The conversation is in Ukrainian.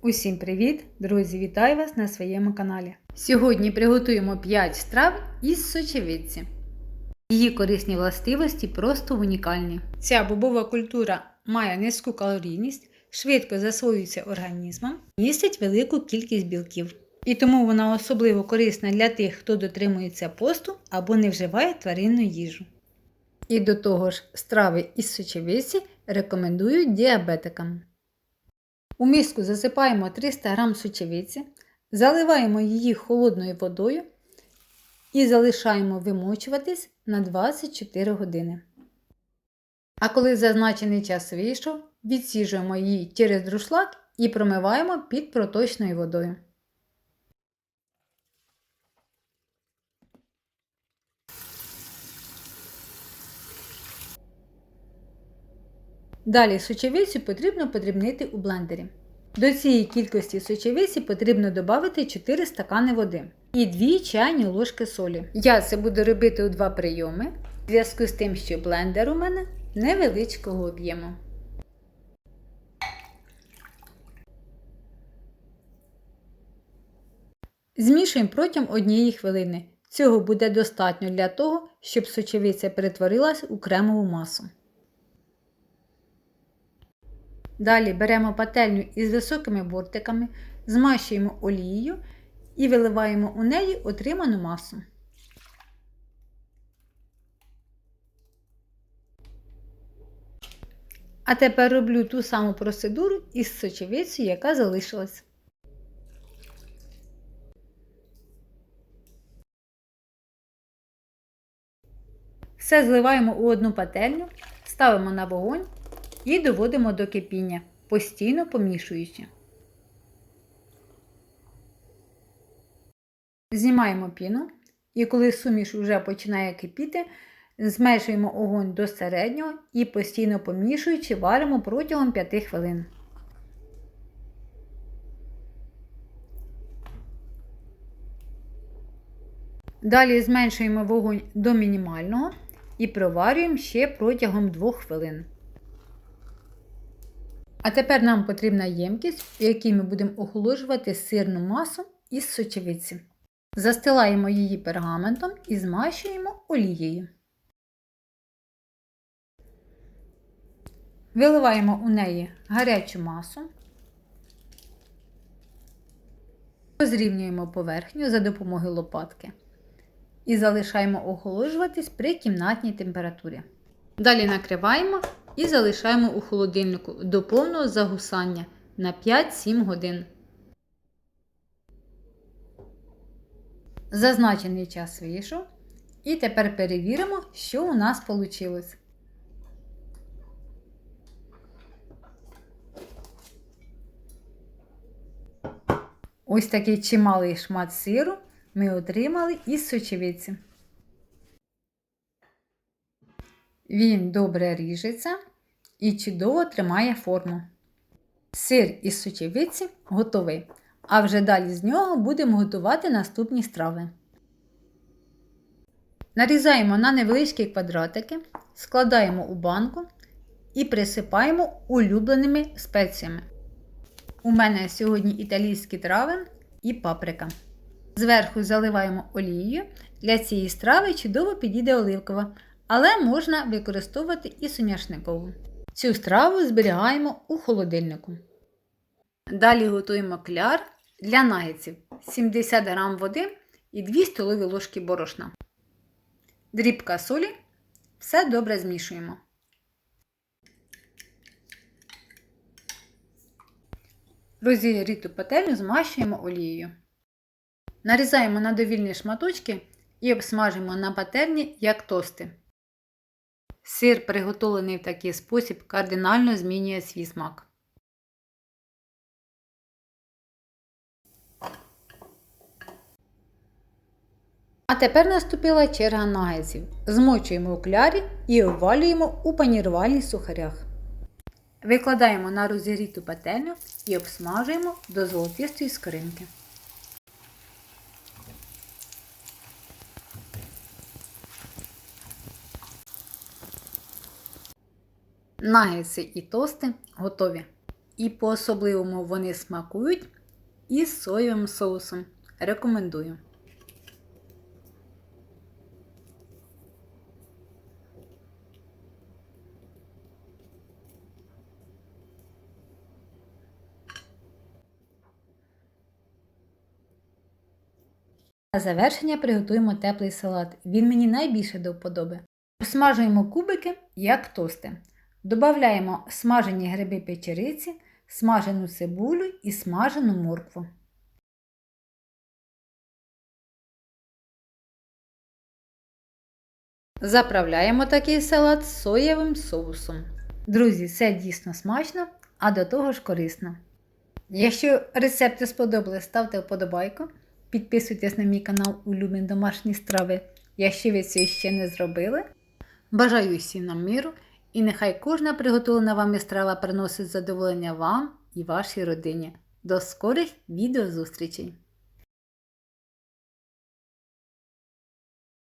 Усім привіт! Друзі, вітаю вас на своєму каналі. Сьогодні приготуємо 5 страв із сочевиці. Її корисні властивості просто унікальні. Ця бобова культура має низьку калорійність, швидко засвоюється організмом, містить велику кількість білків. І тому вона особливо корисна для тих, хто дотримується посту або не вживає тваринну їжу. І до того ж, страви із сочевиці рекомендують діабетикам. У миску засипаємо 300 г сочевиці, заливаємо її холодною водою і залишаємо вимочуватись на 24 години. А коли зазначений час вийшов, відсіжуємо її через друшлак і промиваємо під проточною водою. Далі сочевицю потрібно подрібнити у блендері. До цієї кількості сочевиці потрібно додати 4 стакани води і 2 чайні ложки солі. Я це буду робити у два прийоми, в зв'язку з тим, що блендер у мене невеличкого об'єму. Змішуємо протягом однієї хвилини. Цього буде достатньо для того, щоб сочевиця перетворилась у кремову масу. Далі беремо пательню із високими бортиками, змащуємо олією і виливаємо у неї отриману масу. А тепер роблю ту саму процедуру із сочевицею, яка залишилась. Все зливаємо у одну пательню, ставимо на вогонь і доводимо до кипіння, постійно помішуючи. Знімаємо піну і коли суміш вже починає кипіти, зменшуємо огонь до середнього і постійно помішуючи варимо протягом 5 хвилин. Далі зменшуємо вогонь до мінімального і проварюємо ще протягом 2 хвилин. А тепер нам потрібна ємкість, в якій ми будемо охолоджувати сирну масу із сочевиці. Застилаємо її пергаментом і змащуємо олією. Виливаємо у неї гарячу масу, розрівнюємо поверхню за допомогою лопатки і залишаємо охолоджуватись при кімнатній температурі. Далі накриваємо і залишаємо у холодильнику до повного загусання на 5-7 годин. Зазначений час вийшов. І тепер перевіримо, що у нас вийшло. Ось такий чималий шмат сиру ми отримали із сочевиці. Він добре ріжеться і чудово тримає форму. Сир із сочевиці готовий. А вже далі з нього будемо готувати наступні страви. Нарізаємо на невеличкі квадратики, складаємо у банку і присипаємо улюбленими спеціями. У мене сьогодні італійський травен і паприка. Зверху заливаємо олією. Для цієї страви чудово підійде оливкова, але можна використовувати і соняшникову. Цю страву зберігаємо у холодильнику. Далі готуємо кляр для нагетсів 70 г води і 2 столові ложки борошна. Дрібка солі. Все добре змішуємо. Розігріту пательню змащуємо олією. Нарізаємо на довільні шматочки і обсмажимо на пательні як тости. Сир, приготовлений в такий спосіб, кардинально змінює свій смак. А тепер наступила черга нагетсів. Змочуємо у клярі і обвалюємо у панірувальних сухарях. Викладаємо на розігріту пательню і обсмажуємо до золотистої скоринки. Нагетси і тости готові. І по-особливому вони смакують із соєвим соусом. Рекомендую. На завершення приготуємо теплий салат. Він мені найбільше до вподоби. Смажуємо кубики, як тости. Добавляємо смажені гриби печериці, смажену цибулю і смажену моркву. Заправляємо такий салат соєвим соусом. Друзі, це дійсно смачно, а до того ж корисно. Якщо рецепти сподобались, ставте вподобайку. Підписуйтесь на мій канал Улюблені домашні страви, якщо ви це ще не зробили. Бажаю всім нам миру і нехай кожна приготовлена вами страва приносить задоволення вам і вашій родині. До скорих відеозустрічей!